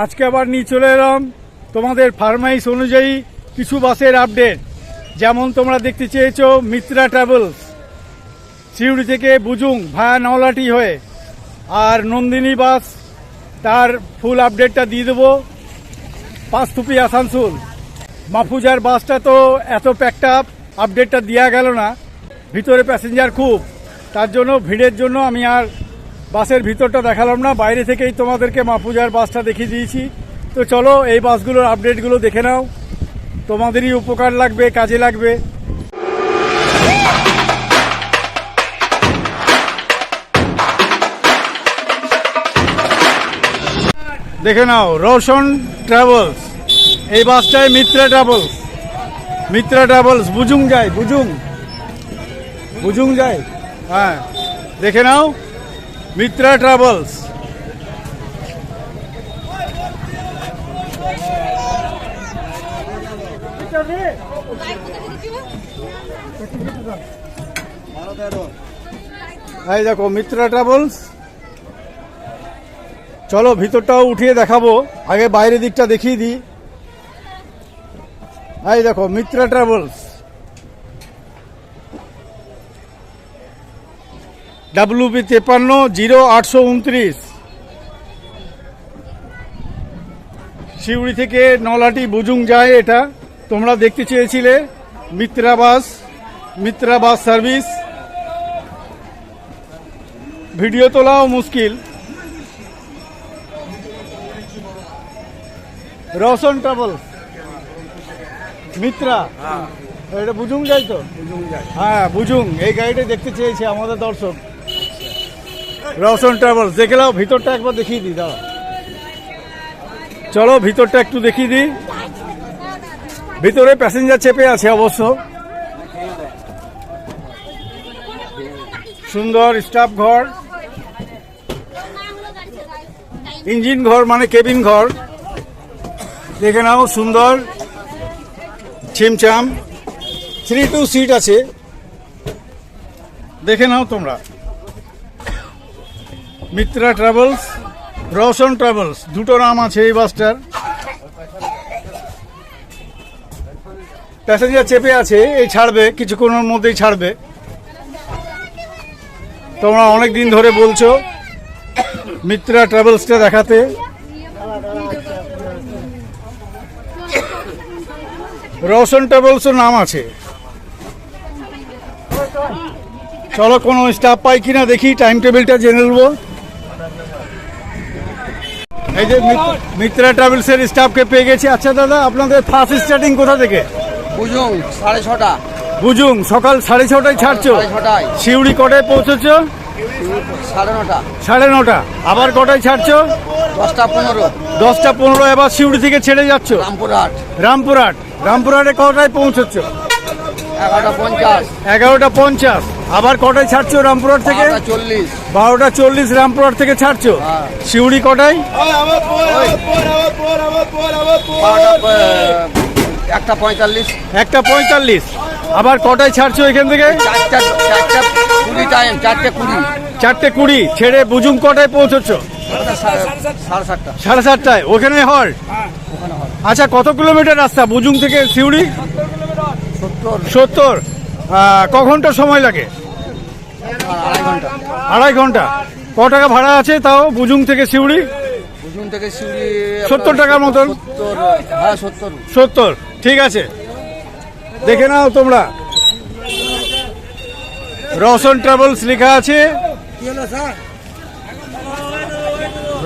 আজকে আবার নিয়ে চলে এলাম তোমাদের ফার্মাইস অনুযায়ী কিছু বাসের আপডেট যেমন তোমরা দেখতে চেয়েছো মিত্রা ট্রাভেলস সিউড়ি থেকে বুজুং ভায়া নওলাটি হয়ে। আর নন্দিনী বাস, তার ফুল আপডেটটা দিয়ে দেবো। পাঁচথুপি আসানসোল। মাফুজার বাসটা তো এত প্যাকড আপ আপডেটটা দেওয়া গেল না। ভিতরে প্যাসেঞ্জার খুব, তার জন্য ভিড়ের জন্য আমি আর বাসের ভিতরটা দেখালাম না, বাইরে থেকেই তোমাদেরকে মা পূজার বাসটা দেখিয়ে দিয়েছি। তো চলো, এই বাসগুলোর আপডেটগুলো দেখে নাও। তোমাদেরই উপকার লাগবে, কাজে লাগবে। দেখে নাও, রোশন ট্রাভেলস এই বাসটায় মিত্রা ট্রাভেলস মিত্রা ট্রাভেলস বুজুং যায় বুজুং বুজুং যায় হ্যাঁ। দেখে নাও। মিত্রা ট্রাভেলস এই দেখো মিত্রা ট্রাভেলস চলো, ভিতরটাও উঠিয়ে দেখাবো। আগে বাইরের দিকটা দেখিয়ে দিই। এই দেখো মিত্রা ট্রাভেলস ডাব্লিউপি তেপান্ন জিরো আটশো উনত্রিশ। শিউড়ি থেকে নলাটি বুজুং যায় এটা। তোমরা দেখতে চেয়েছিলে Mitra bus Mitra bus service. Video তোলাও মুশকিল। রোশন ট্রাভেলস। মিত্রা। এটা বুঝুং যাই তো? হ্যাঁ বুঝুং এই গাড়িটা দেখতে চেয়েছি আমাদের দর্শক। রোশন ট্রাভেলস দেখে নাও ভিতরটা একবার দেখিয়ে দিই দাও চলো, ভিতরটা একটু দেখিয়ে দিই। ভিতরে প্যাসেঞ্জার চেপে আছে অবশ্য। সুন্দর স্টাফ ঘর। ইঞ্জিন ঘর মানে কেবিন ঘর। দেখে নাও, সুন্দর। ছিমছাম। থ্রি টু সিট আছে। দেখে নাও তোমরা। মিত্রা ট্রাভেলস রোশন ট্রাভেলস, দুটো নাম আছে এই বাসটার প্যাসেঞ্জার চেপে আছে, এই ছাড়বে, কিছুক্ষণের মধ্যেই ছাড়বে। তোমরা অনেক দিন ধরে বলছো, মিত্রা ট্রাভেলসটা দেখাতে। রোশন ট্রাভেলসও নাম আছে। চলো, কোনো স্টাফ পাই কিনা দেখি টাইম টেবিলটা জেনে নেব। এই যে মিত- মিত্রা ট্রাভেলসের স্টাফকে পেয়ে গেছি। আচ্ছা দাদা আপনাদের ফার্স্ট স্টার্টিং কোথা থেকে? বুঝুন সাড়ে ছটা। বুঝুন সকাল সাড়ে ছটায় ছাড়ছো? শিউড়ি কটায় পৌঁছেছ? সাড়ে নটা। সাড়ে নটা। আবার কটায় ছাড়ছো? দশটা পনেরো। দশটা পনেরো এবার শিউড়ি থেকে ছেড়ে যাচ্ছ? রামপুরহাট। রামপুরহাট। রামপুরহাটে কটায় পৌঁছচ্ছ এগারোটা পঞ্চাশ। এগারোটা পঞ্চাশ। আবার কটায় ছাড়ছো রামপুরহাট থেকে? বারোটা চল্লিশ। বারোটা চল্লিশ রামপুরহাট থেকে ছাড়ছো? হ্যাঁ। শিউড়ি কটায়? একটা পঁয়তাল্লিশ। একটা পঁয়তাল্লিশ। আবার কটায় ছাড়ছো এখান থেকে? চারটা চারটা কুড়ি টাইম চারটে কুড়ি। চারটে কুড়ি ছেড়ে বুজুং কটায় পৌঁছচ্ছ? সাড়ে সাড়ে সাতটা। সাড়ে সাতটায় ওখানে হল্ট ওখানে হয় আচ্ছা কত কিলোমিটার রাস্তা বুজুং থেকে শিউড়ি? সত্তর। ক ঘণ্টা সময় লাগে? আড়াই ঘণ্টা। ক টাকা ভাড়া আছে তাও বুজুং থেকে শিউড়ি বুঝুন থেকে সিউড়ি সত্তর টাকার মতন? সত্তর হ্যাঁ সত্তর। ঠিক আছে। দেখে নাও তোমরা। রোশন ট্রাভেলস লেখা আছে।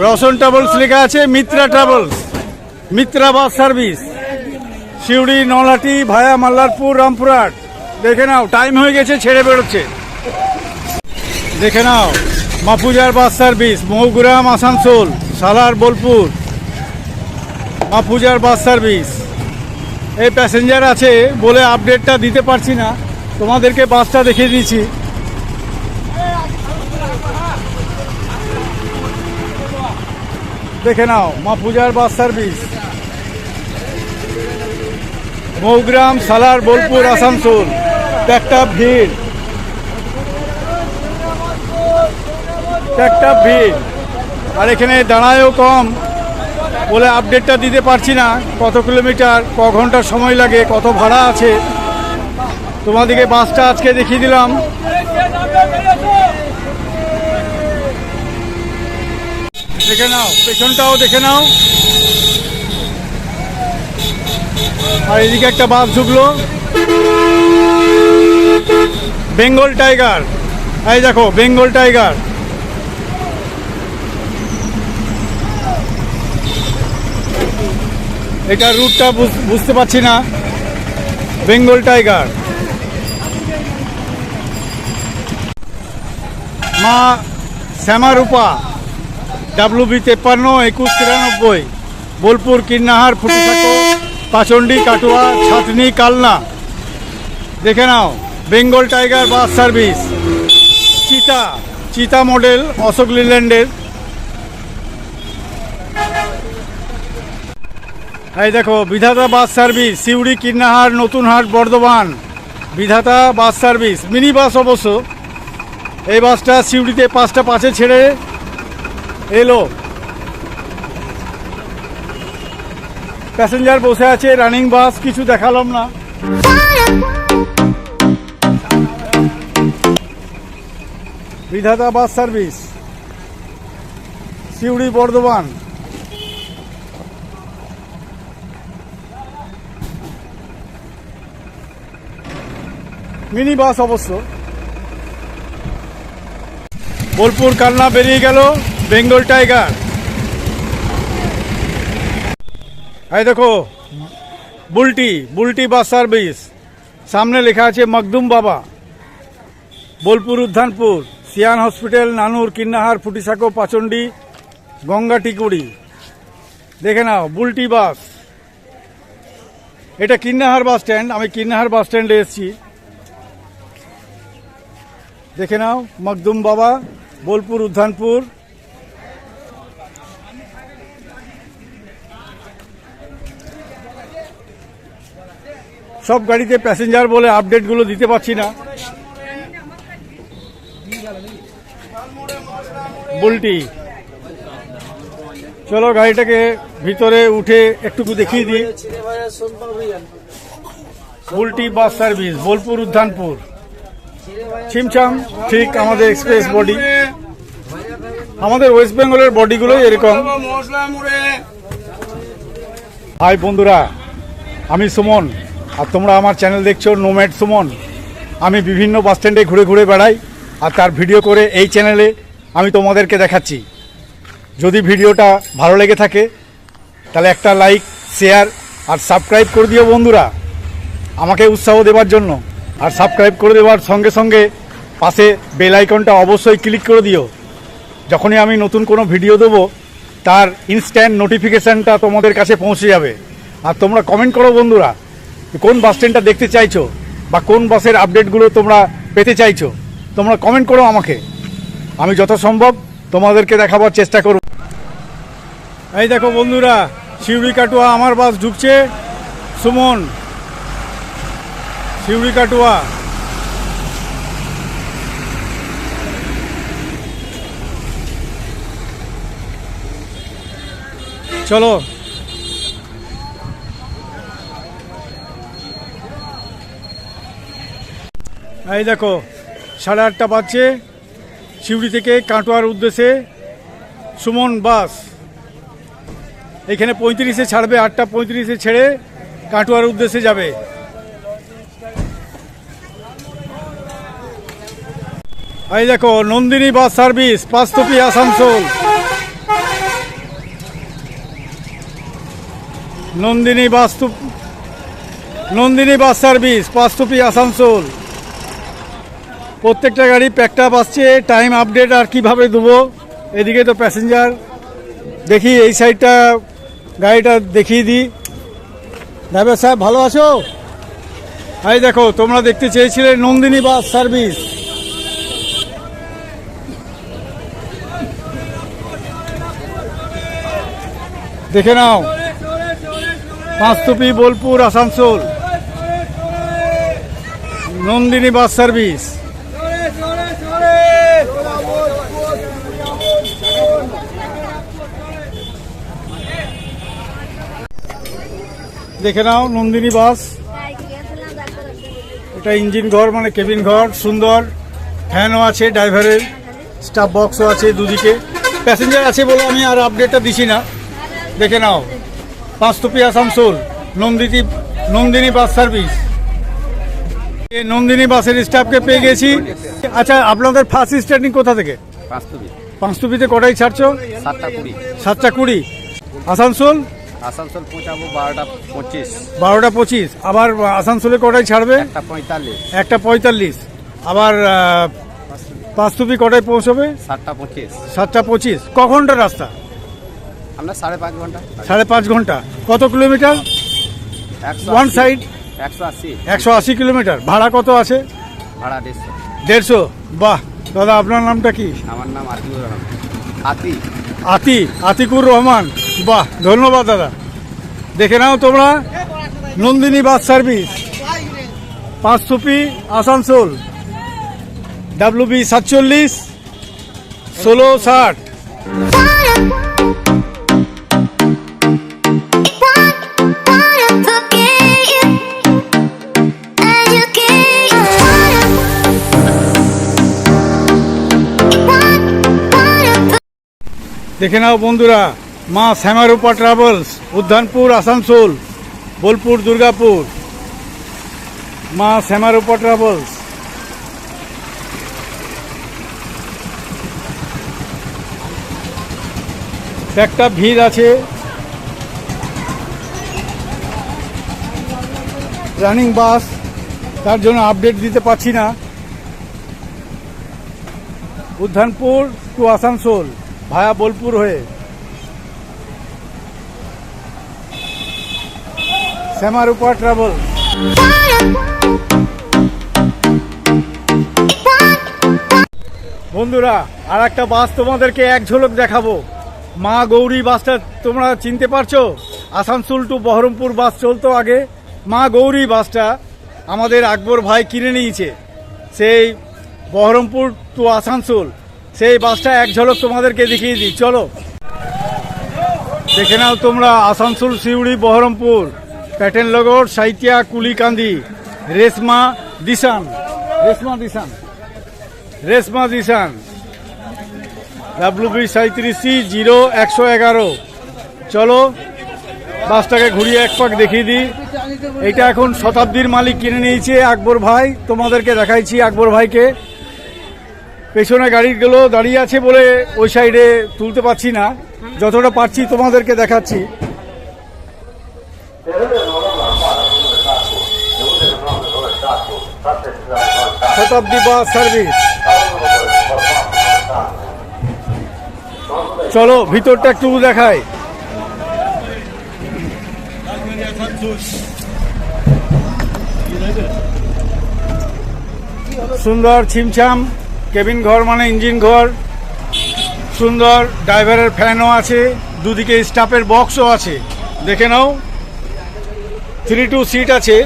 রোশন ট্রাভেলস লেখা আছে Mitra travels Mitra bus service. Siuri Nalhati via Mallarpur Rampurhat. দেখে নাও টাইম হয়ে গেছে, ছেড়ে বেরোচ্ছে। দেখে নাও Mafuzar bus service Mougram Asansol, Salar, Bolpur. Mafuzar bus service. এই প্যাসেঞ্জার আছে বলে আপডেটটা দিতে পারছি না। তোমাদেরকে বাসটা দেখিয়ে দিয়েছি দেখে নাও মাফুজার বাস সার্ভিস। মৌগ্রাম সালার, বোলপুর, আসানসোল। একটা ভিড়। একটা ভিড়। আর এখানে দাঁড়ায়ও কম বলে আপডেটটা দিতে পারছি না। কত কিলোমিটার ক ঘণ্টা সময় লাগে, কত ভাড়া আছে। তোমাদেরকে বাসটা আজকে দেখিয়ে দিলাম। দেখে নাও, পেছনটাও দেখে নাও। আর এদিকে একটা বাস ঢুকলো। Bengal tiger. এই দেখো, বেঙ্গল টাইগার। এটা রুটটা বুঝ- বুঝতে পারছি না। Bengal tiger. Maa Shyamarupa W B তেপ্পান্ন, একুশ তিরানব্বই। বোলপুর, কিন্নাহার ফুটিসাঁকো পাচন্ডি, কাটুয়া, ছাতনি, কালনা। দেখে নাও। Bengal tiger bus service. Cheetah cheetah model Ashok লিল্যান্ডের। এই দেখো, Bidhata bus service, Suri, Kirnahar, Natunhat, Bardhaman. Bidhata bus service, mini bus অবশ্য। এই বাসটা সিউড়িতে পাঁচটা পাঁচে ছেড়ে এলো। প্যাসেঞ্জার বসে আছে, রানিং বাস, কিছু দেখালাম না। Bidhata bus service, Suri Bardhaman. Mini bus অবশ্য। বোলপুর কালনা বেরিয়ে গেল, বেঙ্গল টাইগার। এই দেখো, বুলটি বুলটি বাস সার্ভিস। সামনে লেখা আছে মকদুম বাবা। বোলপুর উদ্যানপুর। সিয়ান হসপিটাল, নানুর, কিন্নাহার, ফুটিসাঁকো, পাচন্ডি, গঙ্গা, টিকুড়ি। দেখে নাও, বুলটি বাস। এটা কিন্নাহার বাস স্ট্যান্ড, আমি কিন্নাহার বাস স্ট্যান্ডে এসেছি। দেখে নাও মকদুম বাবা, বোলপুর, উদ্যানপুর। সব গাড়িতে প্যাসেঞ্জার বলে আপডেটগুলো দিতে পারছি না। বুলটি। চলো গাড়িটাকে ভিতরে উঠে একটুকু দেখিয়ে দিই। Bulti bus service, Bolpur, Udyanpur. ছিমছাম, ঠিক আমাদের এক্সপ্রেস বডি আমাদের ওয়েস্ট বেঙ্গলের বডিগুলো এরকম। হাই বন্ধুরা, আমি সুমন, আর তোমরা আমার চ্যানেল দেখছ নোম্যাড সুমন। আমি বিভিন্ন বাস স্ট্যান্ডে ঘুরে ঘুরে বেড়াই, আর তার ভিডিও করে এই চ্যানেলে আমি তোমাদেরকে দেখাচ্ছি। যদি ভিডিওটা ভালো লেগে থাকে, তাহলে একটা লাইক, শেয়ার আর সাবস্ক্রাইব করে দিও বন্ধুরা। আমাকে উৎসাহ দেওয়ার জন্য। আর সাবস্ক্রাইব করে দেওয়ার সঙ্গে সঙ্গে পাশে বেল আইকনটা অবশ্যই ক্লিক করে দিও। যখনই আমি নতুন কোনো ভিডিও দেবো, তার ইনস্ট্যান্ট নোটিফিকেশানটা তোমাদের কাছে পৌঁছে যাবে। আর তোমরা কমেন্ট করো বন্ধুরা কোন বাস স্ট্যান্ডটা দেখতে চাইছো বা কোন বাসের আপডেটগুলো তোমরা পেতে চাইছো। তোমরা কমেন্ট করো আমাকে। আমি যত সম্ভব তোমাদেরকে দেখাবার চেষ্টা করব। এই দেখো বন্ধুরা, শিউড়ি কাটুয়া আমার বাস ঢুকছে। সুমন শিউরি কাটুয়া। চলো। এই দেখো, সাড়ে আটটা বাজছে। শিউড়ি থেকে কাটোয়ার উদ্দেশ্যে সুমন বাস। এখানে পঁয়ত্রিশে ছাড়বে, আটটা পঁয়ত্রিশে ছেড়ে কাটোয়ার উদ্দেশ্যে যাবে। এই দেখো, নন্দিনী বাস সার্ভিস, পাঁচতপি আসানসোল। নন্দিনী বাস্তু নন্দিনী বাস সার্ভিস, পাঁচতপি আসানসোল। প্রত্যেকটা গাড়ি প্যাকটা আসছে টাইম আপডেট আর কীভাবে দেবো এদিকে তো প্যাসেঞ্জার দেখি এই সাইডটা গাড়িটা দেখিয়ে দিই। ড্রাইভার সাহেব, ভালো আছো? এই দেখো, তোমরা দেখতে চেয়েছিলে নন্দিনী বাস সার্ভিস দেখে নাও। পাঁচতুপি বোলপুর, আসানসোল। নন্দিনী বাস সার্ভিস দেখে নাও নন্দিনী বাস। এটা ইঞ্জিন ঘর মানে কেবিন ঘর সুন্দর। ফ্যানও আছে ড্রাইভারের স্টাফ বক্সও আছে দুদিকে। প্যাসেঞ্জার আছে বলে আমি আর আপডেটটা দিছি না। দেখে নাও। Panchthupi Asansol Nandini Nandini bus service. এই নন্দিনী বাসের স্টাফকে পেয়ে গেছি। আচ্ছা আপনাদের ফার্স্ট স্টার্টিং কোথা থেকে? পাঁচতুবি পাঁচতুপিতে কটাই ছাড়ছো? সাতটা কুড়ি। সাতটা কুড়ি। আসানসোল? আসানসোল পৌঁছাবো বারোটা পঁচিশ। বারোটা পঁচিশ। আবার আসানসোলে কটায় ছাড়বে? একটা পঁয়তাল্লিশ। একটা পঁয়তাল্লিশ। আবার পাঁচতুপি কটায় পৌঁছবে? সাতটা পঁচিশ। সাতটা পঁচিশ। ক ঘণ্টা রাস্তা? আমরা সাড়ে পাঁচ ঘণ্টা। সাড়ে পাঁচ ঘণ্টা। কত কিলোমিটার? ওয়ান সাইড একশো আশি। একশো আশি কিলোমিটার। ভাড়া কত আছে? ভাড়া দেড়শো। দেড়শো? বাহ! দাদা আপনার নামটা কি? আমার নাম আতিউর রহমান। আতি। আতি আতিকুর রহমান। বাহ ধন্যবাদ দাদা। দেখে নাও তোমরা Nandini bus service. Panchthupi Asansol. W B সাতচল্লিশ ষোলো ষাট। দেখে নাও বন্ধুরা, মা শ্যামারূপা ট্রাভেলস উদ্যানপুর, আসানসোল, বোলপুর, দুর্গাপুর। মা শ্যামারূপা ট্রাভেলস একটা ভিড় আছে। রানিং বাস, তার জন্য আপডেট দিতে পারছি না। উদ্যানপুর টু আসানসোল। ভায়া বোলপুর হয়ে। শ্যামার শ্যামারূপা ট্রাভেল বন্ধুরা আর একটা বাস তোমাদেরকে এক ঝলক দেখাবো। মা গৌরী বাসটা তোমরা চিনতে পারছ? আসানসোল টু বহরমপুর বাস চলতো আগে। মা গৌরী বাসটা আমাদের আকবর ভাই কিনে নিয়েছে। সেই বহরমপুর টু আসানসোল। সেই বাসটা এক ঝলক তোমাদেরকে দেখিয়ে দিই, চলো। দেখে নাও তোমরা, আসানসোল, সিউড়ি, বহরমপুর প্যাটেননগর সাইতিয়া কুলিকান্দি, রেশমা, দিশান। রেশমা দিশান। রেশমা, দিশান। ডাব্লিউ বি সাঁত্রিশ সি জিরো একশো এগারো। চলো, বাসটাকে ঘুরিয়ে এক পাক দেখিয়ে দিই। এটা এখন শতাব্দীর মালিক কিনে নিয়েছে আকবর ভাই। তোমাদেরকে দেখাইছি আকবর ভাইকে। পেছনে গাড়িগুলো দাঁড়িয়ে আছে বলে ওই সাইডে তুলতে পারছি না। যতটা পারছি তোমাদেরকে দেখাচ্ছি। শতাব্দী বাস সার্ভিস। চলো, ভিতরটা একটু দেখায় সুন্দর ছিমছাম। কেবিন ঘর মানে ইঞ্জিন ঘর। সুন্দর ড্রাইভারের ফ্যানও আছে, দুদিকে স্টাফের বক্সও আছে। দেখে নাও থ্রি টু সিট আছে।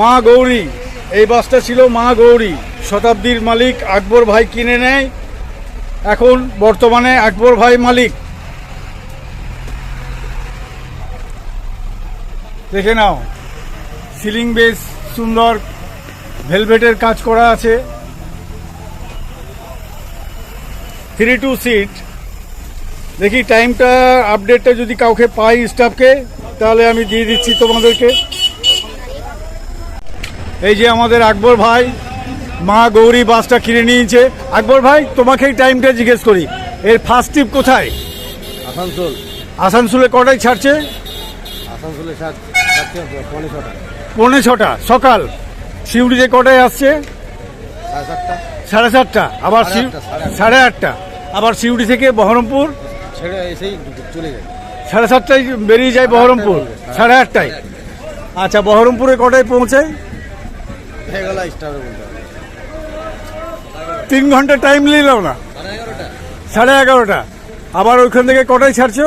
মা গৌরী, এই বাসটা ছিল মা গৌরী। শতাব্দীর মালিক আকবর ভাই কিনে নেয়। এখন বর্তমানে আকবর ভাই মালিক। দেখে নাও, সিলিং বেস সুন্দর, ভেলভেটের কাজ করা আছে। থ্রি টু সিট দেখি টাইমটা আপডেটটা যদি কাউকে পাই স্টাফকে তাহলে আমি দিয়ে দিচ্ছি তোমাদেরকে। এই যে আমাদের আকবর ভাই মা গৌরী বাসটা কিনে নিয়েছে। আকবর ভাই তোমাকে এই টাইমটা জিজ্ঞেস করি এর ফার্স্ট টিপ কোথায়? আসানসোল। আসানসোলে কটায় ছাড়ছে? আসানসোলে পৌনে ছটা। পৌনে ছটা সকাল। শিউড়িতে কটায় আসছে? সাড়ে সাতটা। সাড়ে সাতটা আবার সাড়ে আটটা। আবার সিউড়ি থেকে বহরমপুর। চলে যায়। সাড়ে সাতটায় বেরিয়ে যায় বহরমপুর সাড়ে আটটায়। আচ্ছা বহরমপুরে কটায় পৌঁছায়। তিন ঘণ্টা টাইম নিলাম না। সাড়ে এগারোটা। আবার ওইখান থেকে কটায় ছাড়ছো?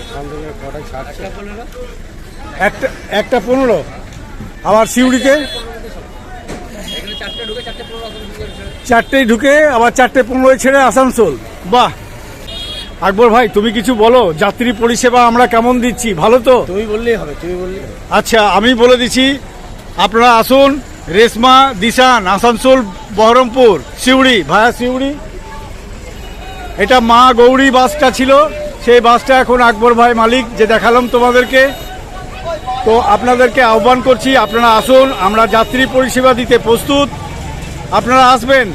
ওখান থেকে কটায় ছাড়ছে? একটা একটা পনেরো। আবার সিউড়িতে? চারটেই ঢুকে আবার চারটে পনেরোয় ছেড়ে আসানসোল। বাহ! আকবর ভাই তুমি কিছু বলো যাত্রী পরিষেবা আমরা কেমন দিচ্ছি? ভালো তো? তুমি বললেই হবে তুমি বললেই আচ্ছা আমি বলে দিচ্ছি আপনারা আসুন রেশমা দিশান আসানসোল বহরমপুর সিউড়ি ভায়া সিউড়ি। এটা মা গৌরী বাসটা ছিল সেই বাসটা এখন আকবর ভাই মালিক যে দেখালাম তোমাদেরকে। তো আপনাদেরকে আহ্বান করছি আপনারা আসুন আমরা যাত্রী পরিষেবা দিতে প্রস্তুত। আপনারা আসবেন।